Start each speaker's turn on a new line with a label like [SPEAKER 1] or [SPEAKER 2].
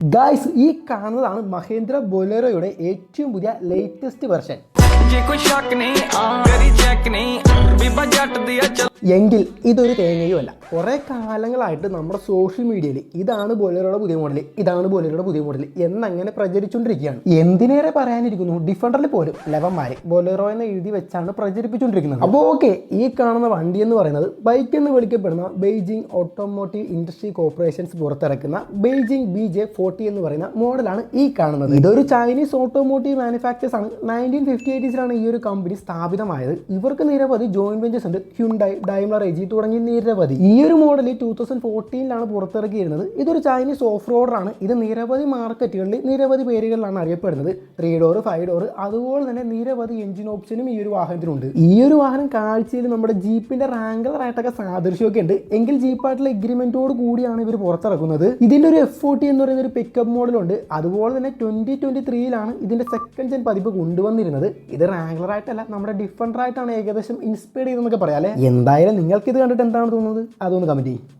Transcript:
[SPEAKER 1] Guys ഈ കാണുന്നതാണ് മഹേന്ദ്ര ബൊലേറോയുടെ ഏറ്റവും പുതിയ ലേറ്റസ്റ്റ് വെർഷൻ എങ്കിൽ ഇതൊരു തേങ്ങയുമല്ല. കുറേ കാലങ്ങളായിട്ട് നമ്മുടെ സോഷ്യൽ മീഡിയയിൽ ഇതാണ് ബോലറുടെ പുതിയ മോഡൽ ഇതാണ് ബോലറുടെ പുതിയ മോഡൽ എന്നങ്ങനെ പ്രചരിച്ചുകൊണ്ടിരിക്കുകയാണ് എന്തിനേറെ പറയാനിരിക്കുന്നു? ഡിഫൻഡറിൽ പോലും ലെവന്മാർ ബോലറോ എന്ന് എഴുതി വെച്ചാണ് പ്രചരിപ്പിച്ചുകൊണ്ടിരിക്കുന്നത് അപ്പോൾ ഓക്കെ ഈ കാണുന്ന വണ്ടി എന്ന് പറയുന്നത് ബൈക്ക് എന്ന് വിളിക്കപ്പെടുന്ന ബെയ്ജിംഗ് ഓട്ടോമോട്ടീവ് ഇൻഡസ്ട്രി കോർപ്പറേഷൻസ് പുറത്തിറക്കുന്ന ബെയ്ജിംഗ് ബി ജെ ഫോർട്ടി എന്ന് പറയുന്ന മോഡലാണ് ഈ കാണുന്നത്. ഇതൊരു ചൈനീസ് ഓട്ടോമോട്ടീവ് മാനുഫാക്ചേഴ്സ് ആണ്. നയന്റീൻ ഫിഫ്റ്റി എയ്റ്റീസിലാണ് ഈ ഒരു കമ്പനി സ്ഥാപിതമായത്. ഇവർക്ക് നിരവധി ജോയിന്റ് വെഞ്ചേഴ്സ് ഉണ്ട്. ഹ്യുണ്ടായി ഡൈംലർ എജി തുടങ്ങി നിരവധി. ഈ ഒരു മോഡൽ ടൂ തൗസൻഡ് ഫോർട്ടീനിലാണ് പുറത്തിറക്കിയിരുന്നത് ഇതൊരു ചൈനീസ് ഓഫ് റോഡറാണ് ഇത് നിരവധി മാർക്കറ്റുകളിൽ നിരവധി പേരുകളിലാണ് അറിയപ്പെടുന്നത്. ത്രീ ഡോർ ഫൈവ് ഡോർ അതുപോലെ തന്നെ നിരവധി എഞ്ചിൻ ഓപ്ഷനും ഈ ഒരു വാഹനത്തിനുണ്ട്. ഈ ഒരു വാഹനം കാഴ്ചയിൽ നമ്മുടെ ജീപ്പിന്റെ റാംഗലർ ആയിട്ടൊക്കെ സാദൃശ്യമൊക്കെ ഉണ്ട്. എങ്കിൽ ജീപ്പായിട്ടുള്ള എഗ്രിമെന്റോട് കൂടിയാണ് ഇവർ പുറത്തിറക്കുന്നത്. ഇതിന്റെ ഒരു എഫ് ഫോർട്ടി എന്ന് പറയുന്ന ഒരു പിക്കപ്പ് മോഡലുണ്ട് അതുപോലെ തന്നെ ട്വന്റി ട്വന്റി ത്രീയിലാണ് ഇതിന്റെ സെക്കൻഡ് ജെൻ പതിപ്പ് കൊണ്ടുവന്നിരുന്നത്. ഇത് റാംഗലർ ആയിട്ടല്ല നമ്മുടെ ഡിഫറന്റ് ആയിട്ടാണ് ഏകദേശം ഇൻസ്പയർ ചെയ്തെന്നൊക്കെ പറയാം അല്ലേ? നിങ്ങൾക്ക് ഇത് കണ്ടിട്ട് എന്താണ് തോന്നുന്നത്? അതൊന്ന് കമന്റ് ചെയ്യും.